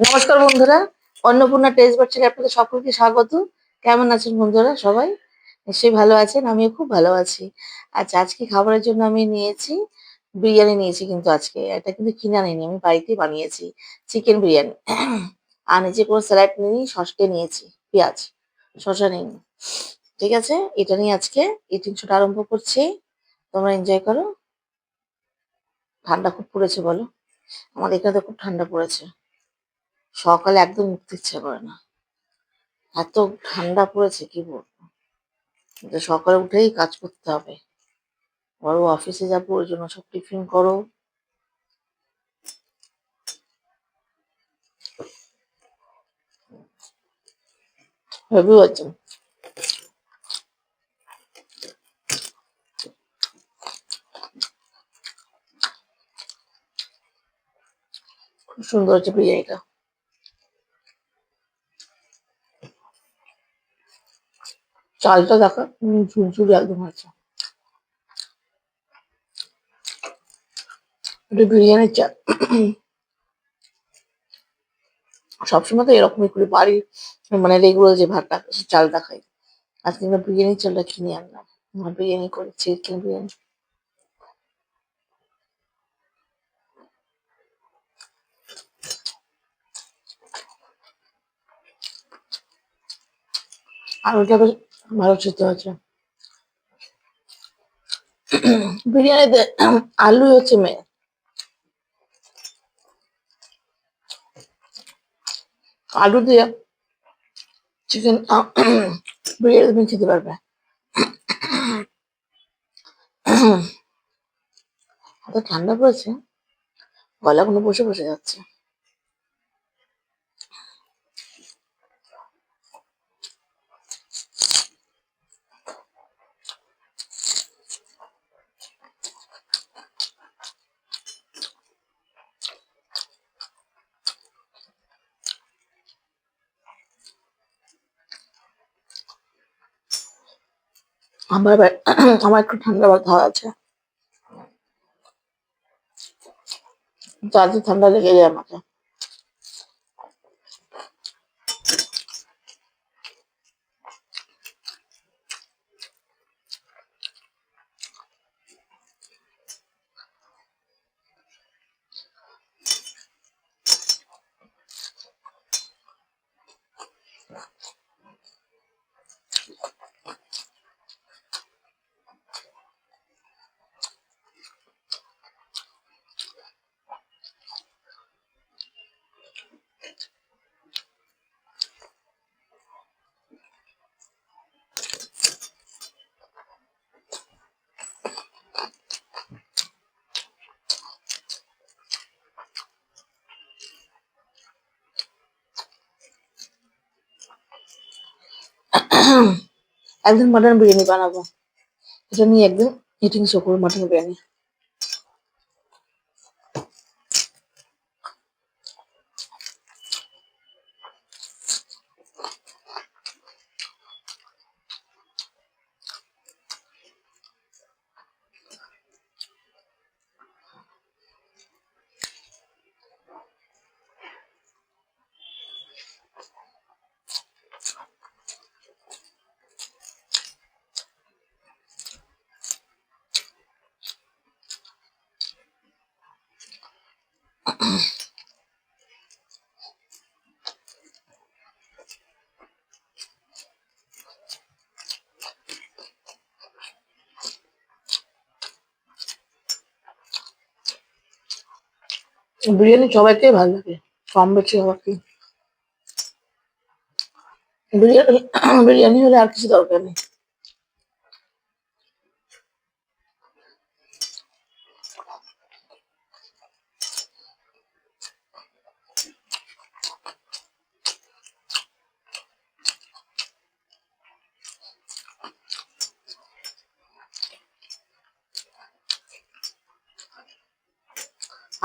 নমস্কার বন্ধুরা, অন্নপূর্ণা টেস্ট বার আপনাদের সকলকে স্বাগত। কেমন আছেন বন্ধুরা সবাই? নিশ্চয়ই ভালো আছেন, আমিও খুব ভালো আছি। আচ্ছা আজকে খাবারের জন্য আমি নিয়েছি, বিরিয়ানি নিয়েছি কিন্তু আজকে। এটা কিন্তু কিনে আনিনি, আমি বাড়িতেই বানিয়েছি, চিকেন বিরিয়ানি। আর নিচে কোনো স্যালাড নিই সসকে নিয়েছি, পেঁয়াজ, শসা নিইনি। ঠিক আছে, এটা নিয়ে আজকে ইটিং শোটা আরম্ভ করছি। তোমরা এনজয় করো। ঠান্ডা খুব পড়েছে বলো? আমাদের এখানে তো খুব ঠান্ডা পড়েছে। সকালে একদম উঠতে ইচ্ছে করে না। এত ঠান্ডা পড়েছে, কি বলব? সকালে উঠেই কাজ করতে হবে। বড় অফিসে যাব, ওই জন্য সব টিফিন করো। হেভি সুন্দর হচ্ছে বিরিয়ানিটা। চালটা দেখা ঝুরঝুরি একদম আছে এটা বিরিয়ানির চাল। সবসময় তো এরকমই করি, বাড়ির মানে রেগুলার যে ভাতটা, সে চালটা খাই। আজকে আমরা বিরিয়ানির চালটা কিনে আনলাম। বিরিয়ানি করে চিকেন বিরিয়ানি। আর ওটা ভালো সিদ্ধ আছে বিরিয়ানিতে আলু হচ্ছে মেয়ে আলু দিয়ে চিকেন বিরিয়ানি তুমি খেতে পারবে। এত ঠান্ডা পড়েছে গলা কোনো বসে বসে যাচ্ছে। আমার আমার একটু ঠান্ডা ব্যথা আছে। তাতে ঠান্ডা লেগে যায় আমাকে। একদিন মাটন বিরিয়ানি বানাবো। এটা নিয়ে একদিন ইটিং শো করব মাটন বিরিয়ানি। বিরিয়ানি সবাইকেই ভালো লাগে কম বেশি সবাইকে। বিরিয়ানি বিরিয়ানি হলে আর কিছু দরকার নেই।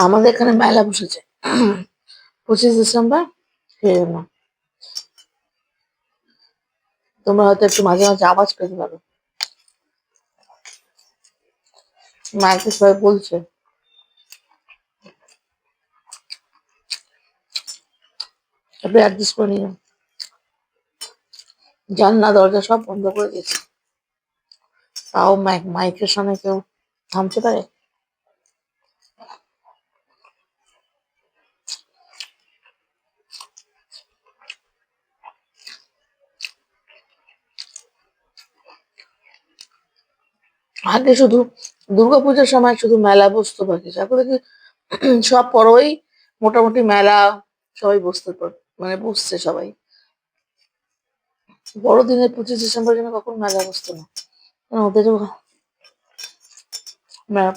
আমাদের এখানে মেলা বসেছে। পঁচিশ ডিসেম্বর সেই জন্য তোমরা হয়তো একটু মাঝে মাঝে আওয়াজ পেতে পারো। মাইকে সবাই বলছে। জানলা দরজা সব বন্ধ করে দিয়েছে। তাও মাইক, মাইকের সামনে কেউ থামতে পারে? আগে শুধু দুর্গাপূজার সময় শুধু মেলা বসতো বাকি। এখন দেখি সব পরই মোটামুটি মেলা সবাই বসতে পার মানে বসছে সবাই। বড়দিনের পঁচিশ ডিসেম্বর জন্য কখন মেলা বসতো না। ওদেরও মেলা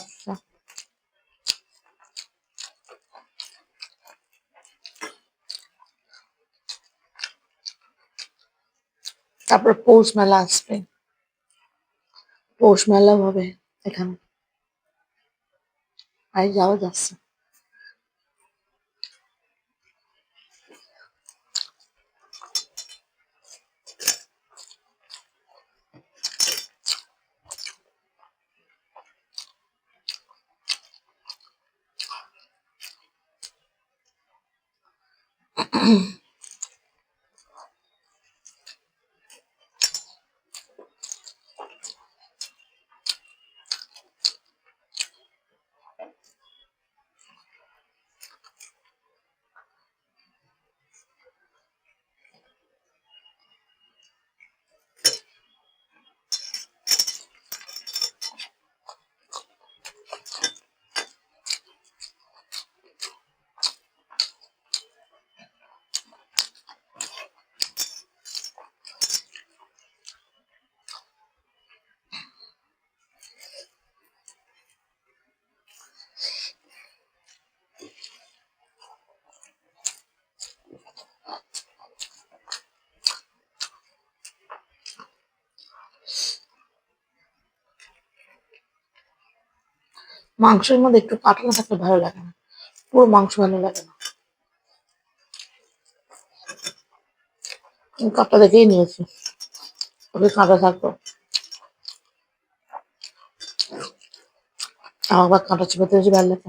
বসতো পৌষ মেলা আসবে। পৌষ মেলা হবে এখানে। আর যাওয়া যাচ্ছে। মাংসের মধ্যে একটু কাটা না থাকলে ভালো লাগে না। পুরো মাংস ভালো লাগে না। কাঁটা দেখেই নিয়েছি। ওকে কাঁটা থাকতো আমার কাঁটা চিপাতে বেশি ভালো লাগে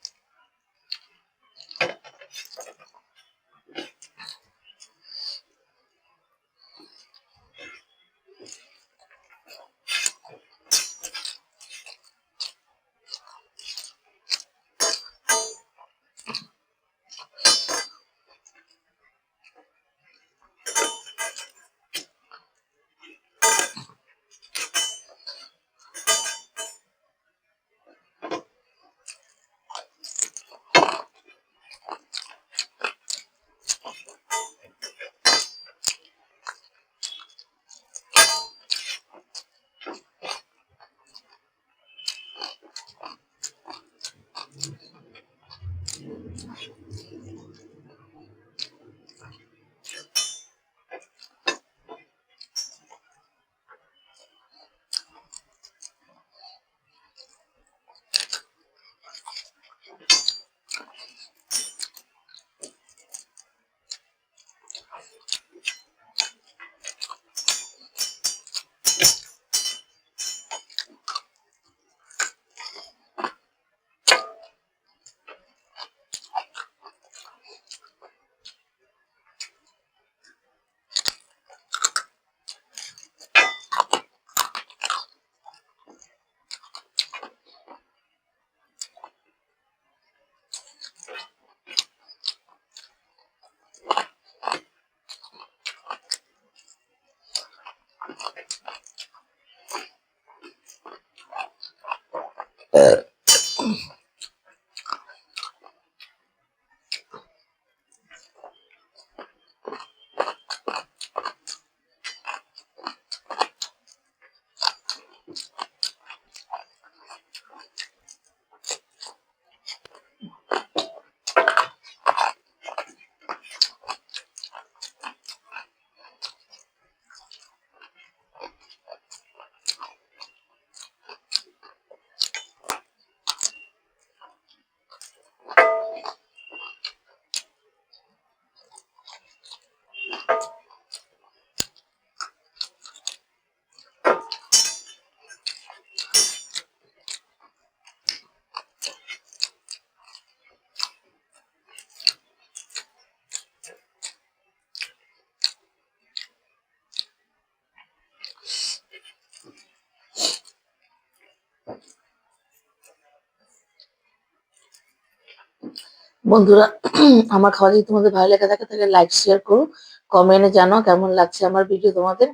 বন্ধুরা, আমার খাওয়া যদি তোমাদের ভালো লেগে থাকে, তাহলে লাইক শেয়ার করো। কমেন্টে জানো কেমন লাগছে আমার ভিডিও তোমাদের।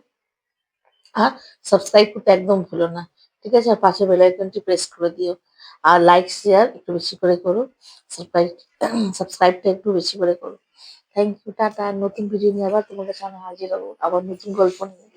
আর সাবস্ক্রাইব করতে একদম ভুলো না, ঠিক আছে? আর পাশে বেল আইকনটি প্রেস করে দিও। আর লাইক শেয়ার একটু বেশি করে করো। সাবস্ক্রাইব সাবস্ক্রাইবটা একটু বেশি করে করো। Thank you tata. নতুন ভিডিও নিয়ে আবার তোমাদের সামনে হাজির হব। আবার নতুন গল্প নিয়ে।